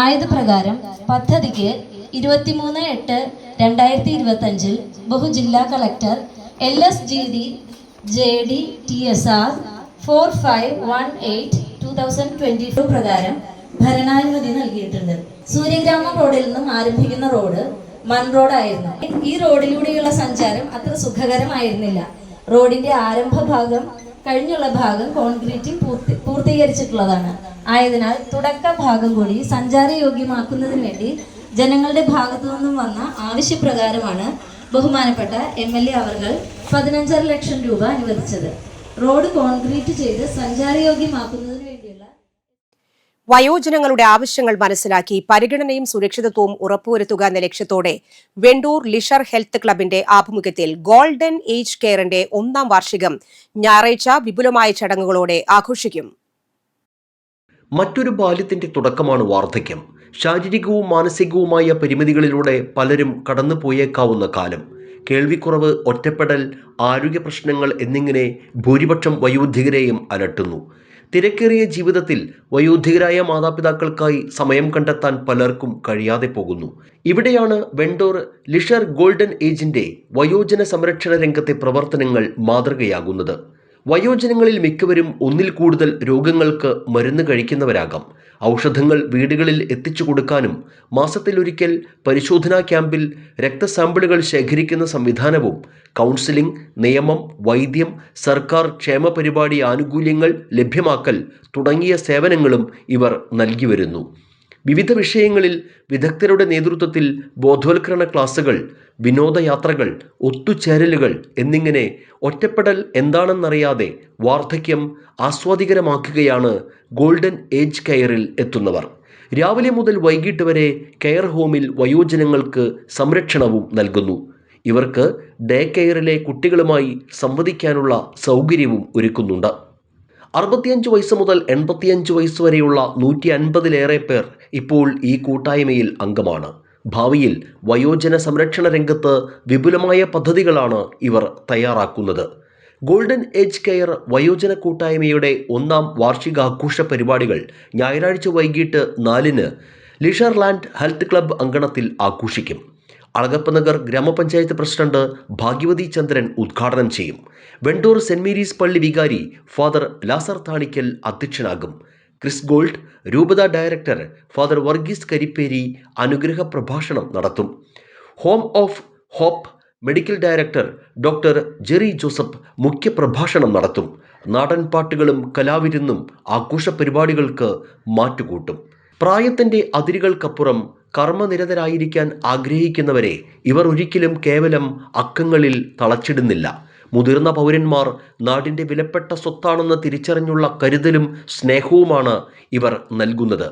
ആയത് പ്രകാരം പദ്ധതിക്ക് ഇരുപത്തിമൂന്ന് എട്ട് രണ്ടായിരത്തി ഇരുപത്തഞ്ചിൽ ബഹുജില്ലാ collector L S G D J D T S R four five one eight two thousand twenty two പ്രകാരം ഭരണാനുമതി നൽകിയിട്ടുണ്ട്. സൂര്യഗ്രാമ റോഡിൽ നിന്നും ആരംഭിക്കുന്ന റോഡ് മൺ റോഡായിരുന്നു. ഈ റോഡിലൂടെയുള്ള സഞ്ചാരം അത്ര സുഖകരമായിരുന്നില്ല. റോഡിന്റെ ആരംഭ ഭാഗം കഴിഞ്ഞുള്ള ഭാഗം കോൺക്രീറ്റിംഗ് പൂർത്തി പൂർത്തീകരിച്ചിട്ടുള്ളതാണ്. ആയതിനാൽ തുടക്ക ഭാഗം കൂടി സഞ്ചാരയോഗ്യമാക്കുന്നതിന് വേണ്ടി ജനങ്ങളുടെ ഭാഗത്തു നിന്നും വന്ന ആവശ്യപ്രകാരമാണ് ബഹുമാനപ്പെട്ട എം എൽ എ അവർകൾ പതിനഞ്ചര ലക്ഷം രൂപ അനുവദിച്ചത്. റോഡ് കോൺക്രീറ്റ് ചെയ്ത് സഞ്ചാരയോഗ്യമാക്കുന്നതിന് വേണ്ടിയുള്ള വയോജനങ്ങളുടെ ആവശ്യങ്ങൾ മനസ്സിലാക്കി പരിഗണനയും സുരക്ഷിതത്വവും ഉറപ്പുവരുത്തുക എന്ന ലക്ഷ്യത്തോടെ വെണ്ടൂർ ലിഷർ ഹെൽത്ത് ക്ലബിന്റെ ആഭിമുഖ്യത്തിൽ ഗോൾഡൻ ഏജ് കെയറിന്റെ ഒന്നാം വാർഷികം ഞായറാഴ്ച വിപുലമായ ചടങ്ങുകളോടെ ആഘോഷിക്കും. മറ്റൊരു ബാല്യത്തിന്റെ തുടക്കമാണ് വാർദ്ധക്യം. ശാരീരികവും മാനസികവുമായ പരിമിതികളിലൂടെ പലരും കടന്നുപോയേക്കാവുന്ന കാലം. കേൾവിക്കുറവ് ഒറ്റപ്പെടൽ ആരോഗ്യ പ്രശ്നങ്ങൾ എന്നിങ്ങനെ ഭൂരിപക്ഷം വയോധികരെയും അലട്ടുന്നു. തിരക്കേറിയ ജീവിതത്തിൽ വയോധികരായ മാതാപിതാക്കൾക്കായി സമയം കണ്ടെത്താൻ പലർക്കും കഴിയാതെ പോകുന്നു. ഇവിടെയാണ് വെണ്ടോർ ലിഷർ ഗോൾഡൻ ഏജിന്റെ വയോജന സംരക്ഷണ രംഗത്തെ പ്രവർത്തനങ്ങൾ മാതൃകയാകുന്നത്. വയോജനങ്ങളിൽ മിക്കവരും ഒന്നിൽ കൂടുതൽ രോഗങ്ങൾക്ക് മരുന്ന് കഴിക്കുന്നവരാകാം. ഔഷധങ്ങൾ വീടുകളിൽ എത്തിച്ചു കൊടുക്കാനും മാസത്തിലൊരിക്കൽ പരിശോധനാ ക്യാമ്പിൽ രക്തസാമ്പിളുകൾ ശേഖരിക്കുന്ന സംവിധാനവും കൗൺസിലിംഗ് നിയമം വൈദ്യം സർക്കാർ ക്ഷേമ പരിപാടി ആനുകൂല്യങ്ങൾ ലഭ്യമാക്കൽ തുടങ്ങിയ സേവനങ്ങളും ഇവർ നൽകി വരുന്നു. വിവിധ വിഷയങ്ങളിൽ വിദഗ്ധരുടെ നേതൃത്വത്തിൽ ബോധവൽക്കരണ ക്ലാസുകൾ വിനോദയാത്രകൾ ഒത്തുചേരലുകൾ എന്നിങ്ങനെ ഒറ്റപ്പെടൽ എന്താണെന്നറിയാതെ വാർദ്ധക്യം ആസ്വാദികരമാക്കുകയാണ് ഗോൾഡൻ ഏജ് കെയറിൽ എത്തുന്നവർ. രാവിലെ മുതൽ വൈകിട്ട് വരെ കെയർ ഹോമിൽ വയോജനങ്ങൾക്ക് സംരക്ഷണവും നൽകുന്നു. ഇവർക്ക് ഡേ കെയറിലെ കുട്ടികളുമായി സംവദിക്കാനുള്ള സൗകര്യവും ഒരുക്കുന്നുണ്ട്. അറുപത്തിയഞ്ച് വയസ്സ് മുതൽ എൺപത്തിയഞ്ച് വയസ്സ് വരെയുള്ള നൂറ്റി അൻപതിലേറെ പേർ ഇപ്പോൾ ഈ കൂട്ടായ്മയിൽ അംഗമാണ്. ഭാവിയിൽ വയോജന സംരക്ഷണ രംഗത്ത് വിപുലമായ പദ്ധതികളാണ് ഇവർ തയ്യാറാക്കുന്നത്. ഗോൾഡൻ ഏജ് കെയർ വയോജന കൂട്ടായ്മയുടെ ഒന്നാം വാർഷികാഘോഷ പരിപാടികൾ ഞായറാഴ്ച വൈകിട്ട് നാലിന് ലിഷർലാൻഡ് ഹെൽത്ത് ക്ലബ്ബ് അങ്കണത്തിൽ ആഘോഷിക്കും. അളഗപ്പനഗർ ഗ്രാമപഞ്ചായത്ത് പ്രസിഡന്റ് ഭാഗ്യവതി ചന്ദ്രൻ ഉദ്ഘാടനം ചെയ്യും. വെണ്ടൂർ സെന്റ് മേരീസ് പള്ളി വികാരി ഫാദർ ലാസർ താണിക്കൽ അധ്യക്ഷനാകും. ക്രിസ് ഗോൾഡ് രൂപത ഡയറക്ടർ ഫാദർ വർഗീസ് കരിപ്പേരി അനുഗ്രഹ പ്രഭാഷണം നടത്തും. Home of hope medical director doctor Jerry Joseph മുഖ്യപ്രഭാഷണം നടത്തും. നാടൻ പാട്ടുകളും കലാവിരുന്നും ആഘോഷ പരിപാടികൾക്ക് മാറ്റുകൂട്ടും. പ്രായത്തിന്റെ അതിരുകൾക്കപ്പുറം കർമ്മനിരതരായിരിക്കാൻ ആഗ്രഹിക്കുന്നവരെ ഇവർ ഒരിക്കലും കേവലം അക്കങ്ങളിൽ തളച്ചിടുന്നില്ല. മുതിർന്ന പൗരന്മാർ നാടിന്റെ വിലപ്പെട്ട സ്വത്താണെന്ന് തിരിച്ചറിഞ്ഞുള്ള കരുതലും സ്നേഹവുമാണ് ഇവർ നൽകുന്നത്.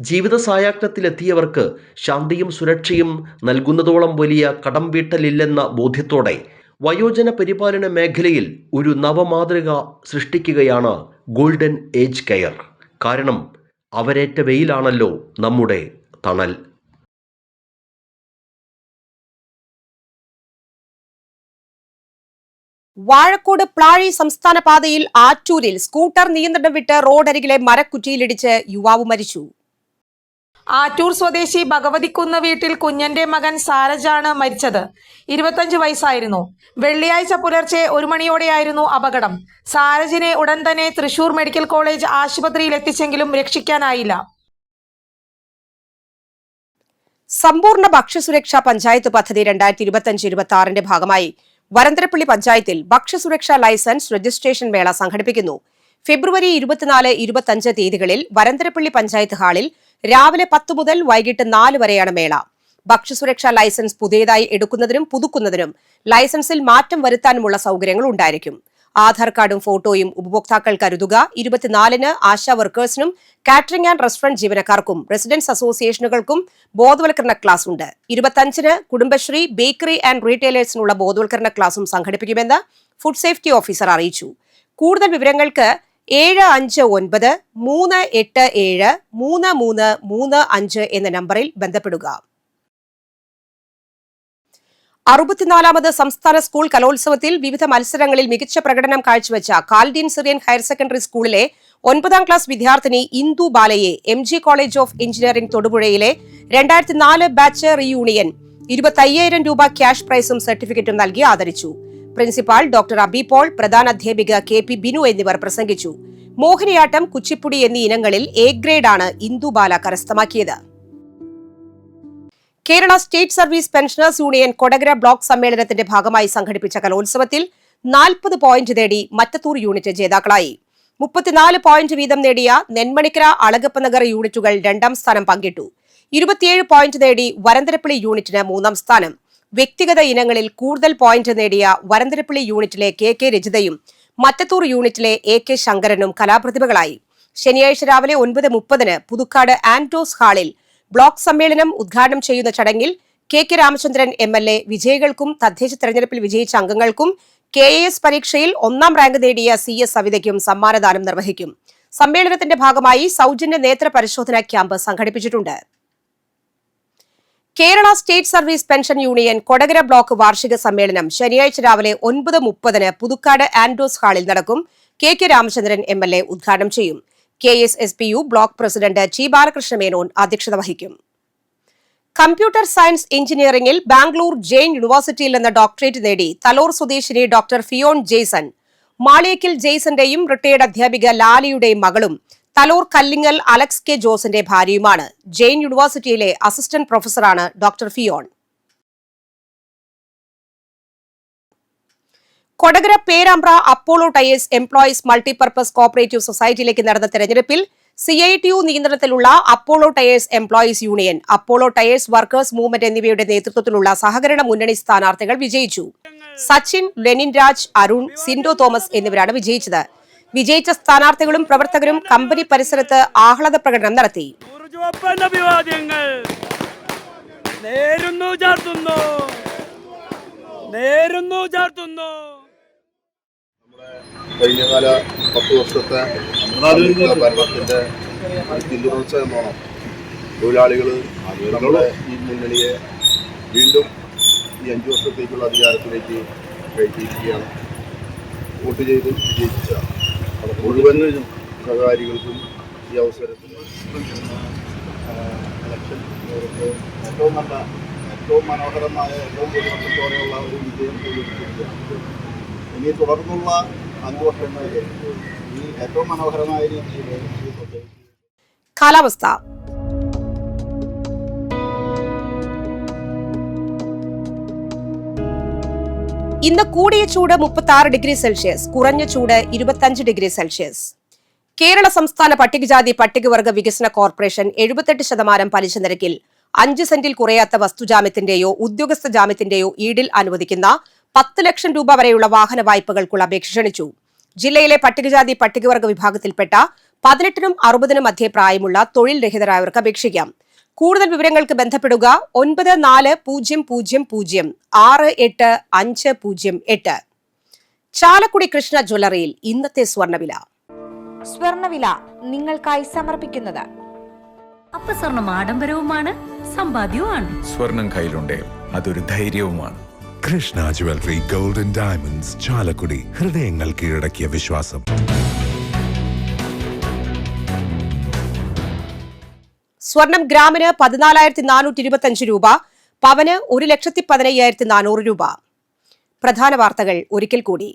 ജീവിത സായാഹ്നത്തിലെത്തിയവർക്ക് ശാന്തിയും സുരക്ഷയും നൽകുന്നതോളം വലിയ കടം വീട്ടലില്ലെന്ന ബോധ്യത്തോടെ വയോജന പരിപാലന മേഖലയിൽ ഒരു നവമാതൃക സൃഷ്ടിക്കുകയാണ് ഗോൾഡൻ ഏജ് കെയർ. കാരണം അവരേറ്റ വെയിലാണല്ലോ നമ്മുടെ തണൽ. വാഴക്കോട് പ്ലാഴി സംസ്ഥാന പാതയിൽ ആറ്റൂരിൽ സ്കൂട്ടർ നിയന്ത്രണം വിട്ട് റോഡരികിലെ മരക്കുറ്റിയിലിടിച്ച് യുവാവ് മരിച്ചു. ആറ്റൂർ സ്വദേശി ഭഗവതിക്കുന്ന് വീട്ടിൽ കുഞ്ഞന്റെ മകൻ സാരജാണ് മരിച്ചത്. ഇരുപത്തഞ്ച് വയസ്സായിരുന്നു. വെള്ളിയാഴ്ച പുലർച്ചെ ഒരു മണിയോടെയായിരുന്നു അപകടം. സാരജിനെ ഉടൻ തന്നെ തൃശൂർ മെഡിക്കൽ കോളേജ് ആശുപത്രിയിൽ എത്തിച്ചെങ്കിലും രക്ഷിക്കാനായില്ല. സമ്പൂർണ ഭക്ഷ്യസുരക്ഷാ പഞ്ചായത്ത് പദ്ധതി രണ്ടായിരത്തി ഇരുപത്തിയഞ്ച് ഇരുപത്തി ആറിന്റെ ഭാഗമായി വരന്തരപ്പള്ളി പഞ്ചായത്തിൽ ഭക്ഷ്യസുരക്ഷാ ലൈസൻസ് രജിസ്ട്രേഷൻ മേള സംഘടിപ്പിക്കുന്നു. ഫെബ്രുവരി ഇരുപത്തിനാല് ഇരുപത്തിയഞ്ച് തീയതികളിൽ വരന്തരപ്പള്ളി പഞ്ചായത്ത് ഹാളിൽ രാവിലെ പത്ത് മുതൽ വൈകിട്ട് നാല് വരെയാണ് മേള. ഭക്ഷ്യസുരക്ഷാ ലൈസൻസ് പുതിയതായി എടുക്കുന്നതിനും പുതുക്കുന്നതിനും ലൈസൻസിൽ മാറ്റം വരുത്താനുമുള്ള സൗകര്യങ്ങൾ ഉണ്ടായിരിക്കും. ആധാർ കാർഡും ഫോട്ടോയും ഉപഭോക്താക്കൾ കരുതുക. ഇരുപത്തിനാലിന് ആശാ വർക്കേഴ്സിനും കാറ്ററിംഗ് ആൻഡ് റെസ്റ്റോറന്റ് ജീവനക്കാർക്കും റെസിഡൻസ് അസോസിയേഷനുകൾക്കും ബോധവൽക്കരണ ക്ലാസ് ഉണ്ട്. ഇരുപത്തഞ്ചിന് കുടുംബശ്രീ ബേക്കറി ആൻഡ് റീറ്റെയിലേഴ്സിനുള്ള ബോധവൽക്കരണ ക്ലാസും സംഘടിപ്പിക്കുമെന്ന് ഫുഡ് സേഫ്റ്റി ഓഫീസർ അറിയിച്ചു. കൂടുതൽ വിവരങ്ങൾക്ക് ഏഴ് അഞ്ച് ഒൻപത് മൂന്ന് എട്ട് ഏഴ് മൂന്ന് മൂന്ന് മൂന്ന് അഞ്ച് എന്ന നമ്പറിൽ ബന്ധപ്പെടുക. അറുപത്തിനാലാമത് സംസ്ഥാന സ്കൂൾ കലോത്സവത്തിൽ വിവിധ മത്സരങ്ങളിൽ മികച്ച പ്രകടനം കാഴ്ചവെച്ച കാൽഡീൻ സിറിയൻ ഹയർ സെക്കൻഡറി സ്കൂളിലെ ഒൻപതാം ക്ലാസ് വിദ്യാർത്ഥിനി Indu ബാലയെ M G college of engineering തൊടുപുഴയിലെ രണ്ടായിരത്തി നാല് ബാച്ച് റീയൂണിയൻ ഇരുപത്തയ്യായിരം രൂപ ക്യാഷ് പ്രൈസും സർട്ടിഫിക്കറ്റും നൽകി ആദരിച്ചു. പ്രിൻസിപ്പാൾ ഡോക്ടർ അബി പോൾ പ്രധാന അധ്യാപിക കെ പി ബിനു എന്നിവർ പ്രസംഗിച്ചു. മോഹിനിയാട്ടം കുച്ചിപ്പുടി എന്നീ ഇനങ്ങളിൽ എ ഗ്രേഡാണ് ഇന്ദു ബാല കരസ്ഥമാക്കിയത്. Kerala state service pensioners union Kodakara block സമ്മേളനത്തിന്റെ ഭാഗമായി സംഘടിപ്പിച്ച കലോത്സവത്തിൽ നാൽപ്പത് പോയിന്റ് നേടി മറ്റത്തൂർ യൂണിറ്റ് ജേതാക്കളായി. മുപ്പത്തിനാല് പോയിന്റ് വീതം നേടിയ നെന്മണിക്കര അളഗപ്പനഗർ യൂണിറ്റുകൾ രണ്ടാം സ്ഥാനം പങ്കിട്ടു. ഇരുപത്തിയേഴ് പോയിന്റ് നേടി വരന്തരപ്പള്ളി യൂണിറ്റിന് മൂന്നാം സ്ഥാനം. വ്യക്തിഗത ഇനങ്ങളിൽ കൂടുതൽ പോയിന്റ് നേടിയ വരന്തരപ്പള്ളി യൂണിറ്റിലെ കെ കെ രജിതയും മറ്റത്തൂർ യൂണിറ്റിലെ എ കെ ശങ്കരനും കലാപ്രതിഭകളായി. ശനിയാഴ്ച രാവിലെ ഒൻപത് മുപ്പതിന് പുതുക്കാട് ആൻഡോസ് ഹാളിൽ ബ്ലോക്ക് സമ്മേളനം ഉദ്ഘാടനം ചെയ്യുന്ന ചടങ്ങിൽ K K Ramachandran M L A വിജയികൾക്കും തദ്ദേശ തെരഞ്ഞെടുപ്പിൽ വിജയിച്ച അംഗങ്ങൾക്കും കെ എ എസ് പരീക്ഷയിൽ ഒന്നാം റാങ്ക് നേടിയ സി എസ് സവിതയ്ക്കും സമ്മാനദാനം നിർവഹിക്കും. സമ്മേളനത്തിന്റെ ഭാഗമായി സൗജന്യ നേത്ര പരിശോധനാ ക്യാമ്പ് സംഘടിപ്പിച്ചിട്ടുണ്ട്. Kerala state service pension union Kodakara block വാർഷിക സമ്മേളനം ശനിയാഴ്ച രാവിലെ ഒൻപത് മുപ്പതിന് പുതുക്കാട് ആൻഡോസ് ഹാളിൽ നടക്കും. K K Ramachandran M L A ഉദ്ഘാടനം ചെയ്യും. K S S P U block president G Balakrishna Menon അധ്യക്ഷത വഹിക്കും. കമ്പ്യൂട്ടർ സയൻസ് എഞ്ചിനീയറിംഗിൽ ബാംഗ്ലൂർ ജെയിൻ യൂണിവേഴ്സിറ്റിയിൽ നിന്ന് ഡോക്ടറേറ്റ് നേടി തലോർ സ്വദേശിനി ഡോക്ടർ ഫിയോൺ ജെയ്സൺ മാളിയക്കിൽ ജെയ്സന്റെയും റിട്ടയർഡ് അധ്യാപിക ലാലിയുടെയും മകളും തലോർ കല്ലിങ്ങൽ അലക്സ് കെ ജോസിന്റെ ഭാര്യയുമാണ്. ജെയിൻ യൂണിവേഴ്സിറ്റിയിലെ അസിസ്റ്റന്റ് പ്രൊഫസറാണ് doctor Fion. Kodakara Perambra Apollo tyres employees multipurpose cooperative സൊസൈറ്റിയിലേക്ക് നടന്ന തെരഞ്ഞെടുപ്പിൽ സി ഐ ടി യു നിയന്ത്രണത്തിലുള്ള Apollo tyres employees union Apollo tyres workers movement എന്നിവയുടെ നേതൃത്വത്തിലുള്ള സഹകരണ മുന്നണി സ്ഥാനാർത്ഥികൾ വിജയിച്ചു. സച്ചിൻ ലെനിൻ രാജ് അരുൺ സിൻഡോ തോമസ് എന്നിവരാണ് വിജയിച്ചത്. വിജയിച്ച സ്ഥാനാർത്ഥികളും പ്രവർത്തകരും കമ്പനി പരിസരത്ത് ആഹ്ലാദ പ്രകടനം നടത്തി. നേരുന്നു ചാർത്തുന്നു. നേരുന്നു ചാർത്തുന്നു. കഴിഞ്ഞകാല പത്ത് വർഷത്തെ ഭരണത്തിന്റെ പിന്തുടർച്ച എന്നോണം തൊഴിലാളികൾ നമ്മുടെ ഈ മുന്നണിയെ വീണ്ടും ഈ അഞ്ചു വർഷത്തേക്കുള്ള അധികാരത്തിലേക്ക് കയറ്റിയിരിക്കുകയാണ്. വോട്ട് ചെയ്ത് വിജയിച്ച മുഴുവൻ സഹകാരികൾക്കും ഈ അവസരത്തിൽ ഇലക്ഷൻ ഏറ്റവും നല്ല ഏറ്റവും മനോഹരമായ ഏറ്റവും പൊതുമത്തോടെയുള്ള ഒരു വിജയം ഇനി തുടർന്നുള്ള അഞ്ച് ഈ ഏറ്റവും മനോഹരമായ രീതിയിൽ കാലാവസ്ഥ. ഇന്ന് കൂടിയ ചൂട് മുപ്പത്തി ആറ് ഡിഗ്രി സെൽഷ്യസ് കുറഞ്ഞ ചൂട് ഇരുപത്തഞ്ച് ഡിഗ്രി സെൽഷ്യസ്. കേരള സംസ്ഥാന പട്ടികജാതി പട്ടികവർഗ വികസന കോർപ്പറേഷൻ എഴുപത്തെട്ട് ശതമാനം പലിശ നിരക്കിൽ അഞ്ച് സെന്റിൽ കുറയാത്ത വസ്തുജാമ്യത്തിന്റെയോ ഉദ്യോഗസ്ഥ ജാമ്യത്തിന്റെയോ ഈടിൽ അനുവദിക്കുന്ന പത്ത് ലക്ഷം രൂപ വരെയുള്ള വാഹന വായ്പകൾക്കുള്ള അപേക്ഷ ക്ഷണിച്ചു. ജില്ലയിലെ പട്ടികജാതി പട്ടികവർഗ വിഭാഗത്തിൽപ്പെട്ട പതിനെട്ടിനും അറുപതിനും മധ്യേ പ്രായമുള്ള തൊഴിൽ രഹിതരായവർക്ക് അപേക്ഷിക്കാം. കൂടുതൽ വിവരങ്ങൾക്ക് ബന്ധപ്പെടുക ഒൻപത് നാല് പൂജ്യം പൂജ്യം പൂജ്യം ആറ് എട്ട് അഞ്ച് പൂജ്യം എട്ട്. ചാലക്കുടി കൃഷ്ണ ജ്വല്ലറിയിൽ ഇന്നത്തെ സ്വർണവില സ്വർണവില നിങ്ങൾക്കായി സമർപ്പിക്കുന്നത്. അപ്പസ്വർണം ആഡംബരവുമാണ് സമ്പാദ്യവുമാണ്. സ്വർണം കയ്യിലുണ്ട് അതൊരു ധൈര്യവുമാണ്. Krishna jewellery golden diamonds Chalakudy ഹൃദയങ്ങൾ കീഴടക്കിയ വിശ്വാസം. സ്വർണം ഗ്രാമിന് പതിനാലായിരത്തി നാനൂറ്റി ഇരുപത്തഞ്ച് രൂപ പവന് ഒരു ലക്ഷത്തി പതിനയ്യായിരത്തി നാനൂറ് രൂപ. പ്രധാന വാർത്തകൾ ഒരിക്കൽ കൂടി.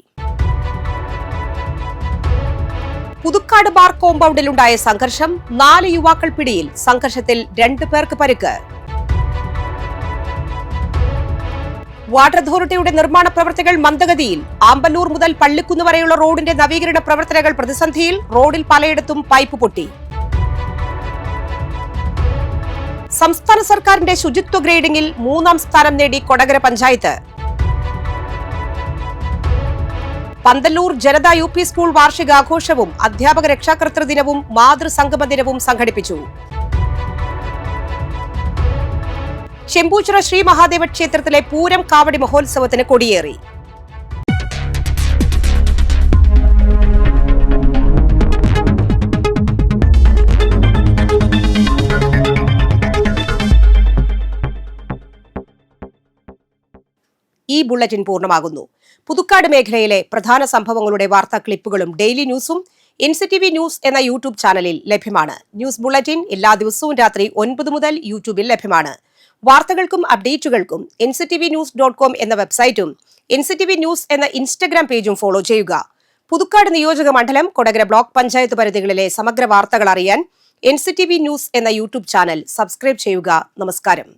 പുതുക്കാട് ബാർ കോമ്പൗണ്ടിലുണ്ടായ സംഘർഷം നാല് യുവാക്കൾ പിടിയിൽ. സംഘർഷത്തിൽ രണ്ടു പേർക്ക് പരിക്ക്. വാട്ടർ അതോറിറ്റിയുടെ നിർമ്മാണ പ്രവർത്തികൾ മന്ദഗതിയിൽ. ആമ്പല്ലൂർ മുതൽ പള്ളിക്കുന്ന് വരെയുള്ള റോഡിന്റെ നവീകരണ പ്രവർത്തനങ്ങൾ പ്രതിസന്ധിയിൽ റോഡിൽ പലയിടത്തും പൈപ്പ് പൊട്ടി. സംസ്ഥാന സർക്കാരിന്റെ ശുചിത്വ ഗ്രേഡിംഗിൽ മൂന്നാം സ്ഥാനം നേടി Kodakara panchayat. Panthalloor Janatha U P school വാർഷികാഘോഷവും അധ്യാപക രക്ഷാകർത്തൃ ദിനവും മാതൃസംഗമ ദിനവും സംഘടിപ്പിച്ചു. ചെമ്പൂച്ചിറ ശ്രീ മഹാദേവ ക്ഷേത്രത്തിലെ പൂരം കാവടി മഹോത്സവത്തിന് കൊടിയേറി. ഈ ബുള്ളറ്റിൻ പൂർണമാകുന്നു. പുതുക്കാട് മേഖലയിലെ പ്രധാന സംഭവങ്ങളുടെ വാർത്താ ക്ലിപ്പുകളും ഡെയിലി ന്യൂസും N C T V news എന്ന യൂട്യൂബ് ചാനലിൽ ലഭ്യമാണ്. ന്യൂസ് ബുള്ളറ്റിൻ എല്ലാ ദിവസവും രാത്രി ഒൻപത് മുതൽ യൂട്യൂബിൽ ലഭ്യമാണ്. വാർത്തകൾക്കും അപ്ഡേറ്റുകൾക്കും N C T V news dot com എന്ന വെബ്സൈറ്റും N C T V news എന്ന ഇൻസ്റ്റഗ്രാം പേജും ഫോളോ ചെയ്യുക. പുതുക്കാട് നിയോജക മണ്ഡലം കൊടകര ബ്ലോക്ക് പഞ്ചായത്ത് പരിധികളിലെ സമഗ്ര വാർത്തകൾ അറിയാൻ N C T V news എന്ന യൂട്യൂബ് ചാനൽ സബ്സ്ക്രൈബ് ചെയ്യുക. നമസ്കാരം.